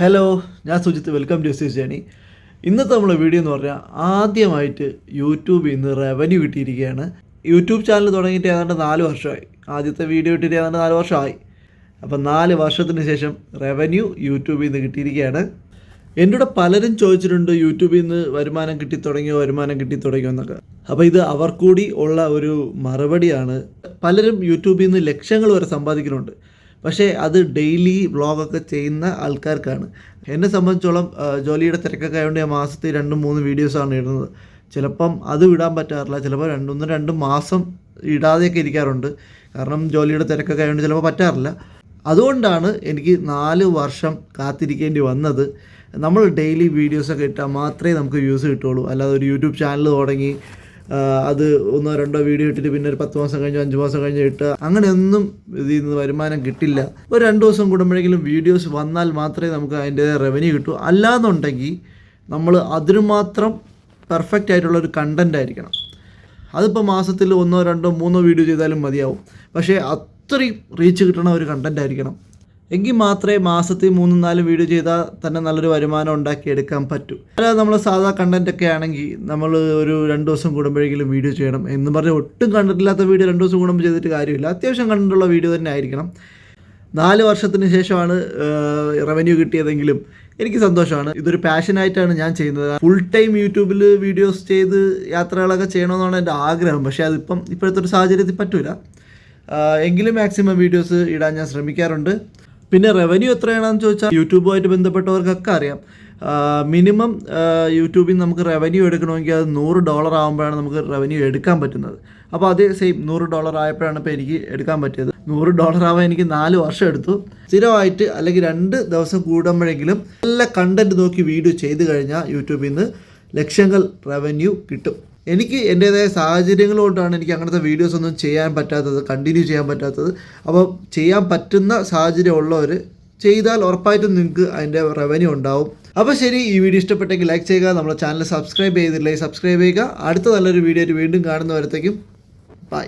Hello ഞാൻ Sujith. Welcome to S journey ഇന്നത്തെ നമ്മളെ വീഡിയോ എന്ന് പറഞ്ഞാൽ ആദ്യമായിട്ട് യൂട്യൂബിൽ നിന്ന് റവന്യൂ കിട്ടിയിരിക്കുകയാണ്. യൂട്യൂബ് ചാനൽ തുടങ്ങിയിട്ട് ഏതാണ്ട് നാല് വർഷമായി. ആദ്യത്തെ വീഡിയോ ഇട്ടിട്ട് ഏതാണ്ട് നാല് വർഷമായി. അപ്പം നാല് വർഷത്തിന് ശേഷം റവന്യൂ യൂട്യൂബിൽ നിന്ന് കിട്ടിയിരിക്കുകയാണ്. എന്റെ കൂടെ പലരും ചോദിച്ചിട്ടുണ്ട് യൂട്യൂബിൽ നിന്ന് വരുമാനം കിട്ടി തുടങ്ങിയോ വരുമാനം കിട്ടി തുടങ്ങിയോ എന്നൊക്കെ. അപ്പോൾ ഇത് അവർ കൂടി ഉള്ള ഒരു മറുപടിയാണ്. പലരും യൂട്യൂബിൽ നിന്ന് ലക്ഷങ്ങൾ വരെ സമ്പാദിക്കുന്നുണ്ട്. പക്ഷേ അത് ഡെയിലി വ്ളോഗൊക്കെ ചെയ്യുന്ന ആൾക്കാർക്കാണ്. എന്നെ സംബന്ധിച്ചോളം ജോലിയുടെ തിരക്കൊക്കെ ആയതുകൊണ്ട് ഞാൻ മാസത്തിൽ രണ്ടും മൂന്ന് വീഡിയോസാണ് ഇടുന്നത്. ചിലപ്പം അത് വിടാൻ പറ്റാറില്ല. ചിലപ്പോൾ രണ്ടൊന്ന് രണ്ട് മാസം ഇടാതെയൊക്കെ ഇരിക്കാറുണ്ട്. കാരണം ജോലിയുടെ തിരക്കൊക്കെ ആയതുകൊണ്ട് ചിലപ്പോൾ പറ്റാറില്ല. അതുകൊണ്ടാണ് എനിക്ക് നാല് വർഷം കാത്തിരിക്കേണ്ടി വന്നത്. നമ്മൾ ഡെയിലി വീഡിയോസൊക്കെ ഇട്ടാൽ മാത്രമേ നമുക്ക് വ്യൂസ് കിട്ടുള്ളൂ അല്ലാതെ ഒരു യൂട്യൂബ് ചാനൽ തുടങ്ങി അത് ഒന്നോ രണ്ടോ വീഡിയോ ഇട്ടിട്ട് പിന്നെ ഒരു പത്ത് മാസം കഴിഞ്ഞോ അഞ്ച് മാസം കഴിഞ്ഞ് ഇട്ട് അങ്ങനെയൊന്നും ഇതിൽ നിന്ന് വരുമാനം കിട്ടില്ല. ഒരു രണ്ട് ദിവസം കൂടുമ്പോഴെങ്കിലും വീഡിയോസ് വന്നാൽ മാത്രമേ നമുക്ക് അതിന്റെ റവന്യൂ കിട്ടൂ. അല്ലാന്നുണ്ടെങ്കിൽ നമ്മൾ അതിനു മാത്രം പെർഫെക്റ്റ് ആയിട്ടുള്ള ഒരു കണ്ടന്റ് ആയിരിക്കണം. അതിപ്പോൾ മാസത്തിൽ ഒന്നോ രണ്ടോ മൂന്നോ വീഡിയോ ചെയ്താലും മതിയാവും. പക്ഷേ അത്രയും റീച്ച് കിട്ടണ ഒരു കണ്ടന്റ് ആയിരിക്കണം. എങ്കിൽ മാത്രമേ മാസത്തിൽ മൂന്നും നാല് വീഡിയോ ചെയ്താൽ തന്നെ നല്ലൊരു വരുമാനം ഉണ്ടാക്കിയെടുക്കാൻ പറ്റൂ. അല്ലാതെ നമ്മൾ സാധാ കണ്ടന്റ് ഒക്കെ ആണെങ്കിൽ നമ്മൾ ഒരു രണ്ട് ദിവസം കൂടുമ്പോഴെങ്കിലും വീഡിയോ ചെയ്യണം എന്ന് പറഞ്ഞ് ഒട്ടും കണ്ടിട്ടില്ലാത്ത വീഡിയോ രണ്ട് ദിവസം കൂടുമ്പോൾ ചെയ്തിട്ട് കാര്യമില്ല. അത്യാവശ്യം കണ്ടിട്ടുള്ള വീഡിയോ തന്നെ ആയിരിക്കണം. നാല് വർഷത്തിന് ശേഷമാണ് റവന്യൂ കിട്ടിയതെങ്കിലും എനിക്ക് സന്തോഷമാണ്. ഇതൊരു പാഷനായിട്ടാണ് ഞാൻ ചെയ്യുന്നത്. ഫുൾ ടൈം യൂട്യൂബിൽ വീഡിയോസ് ചെയ്ത് യാത്രകളൊക്കെ ചെയ്യണമെന്നാണ് എന്റെ ആഗ്രഹം. പക്ഷേ അതിപ്പം ഇപ്പോഴത്തെ ഒരു സാഹചര്യത്തിൽ പറ്റൂല. എങ്കിലും മാക്സിമം വീഡിയോസ് ഇടാൻ ഞാൻ ശ്രമിക്കാറുണ്ട്. പിന്നെ റവന്യൂ എത്രയാണെന്ന് ചോദിച്ചാൽ യൂട്യൂബുമായിട്ട് ബന്ധപ്പെട്ടവർക്കൊക്കെ അറിയാം. മിനിമം യൂട്യൂബിൽ നമുക്ക് റവന്യൂ എടുക്കണമെങ്കിൽ അത് നൂറ് ഡോളർ ആകുമ്പോഴാണ് നമുക്ക് റവന്യൂ എടുക്കാൻ പറ്റുന്നത്. അപ്പോൾ അതേ സെയിം നൂറ് ഡോളർ ആയപ്പോഴാണ് ഇപ്പോൾ എനിക്ക് എടുക്കാൻ പറ്റിയത്. നൂറ് ഡോളർ ആവാൻ എനിക്ക് നാല് വർഷം എടുത്തു. സ്ഥിരമായിട്ട് അല്ലെങ്കിൽ രണ്ട് ദിവസം കൂടുമ്പോഴെങ്കിലും നല്ല കണ്ടന്റ് നോക്കി വീഡിയോ ചെയ്ത് കഴിഞ്ഞാൽ യൂട്യൂബിൽ നിന്ന് ലക്ഷങ്ങൾ റവന്യൂ കിട്ടും. എനിക്ക് എന്റേതായ സാഹചര്യങ്ങൾ കൊണ്ടാണ് എനിക്ക് അങ്ങനത്തെ വീഡിയോസ് ഒന്നും ചെയ്യാൻ പറ്റാത്തത് കണ്ടിന്യൂ ചെയ്യാൻ പറ്റാത്തത്. അപ്പോൾ ചെയ്യാൻ പറ്റുന്ന സാഹചര്യം ഉള്ളവർ ചെയ്താൽ ഉറപ്പായിട്ടും നിങ്ങൾക്ക് അതിന്റെ റവന്യൂ ഉണ്ടാവും. അപ്പോൾ ശരി ഈ വീഡിയോ ഇഷ്ടപ്പെട്ടെങ്കിൽ ലൈക്ക് ചെയ്യുക നമ്മുടെ ചാനൽ സബ്സ്ക്രൈബ് ചെയ്തില്ലെങ്കിൽ സബ്സ്ക്രൈബ് ചെയ്യുക. അടുത്ത നല്ലൊരു വീഡിയോ വീണ്ടും കാണുന്നവരത്തേക്കും ബൈ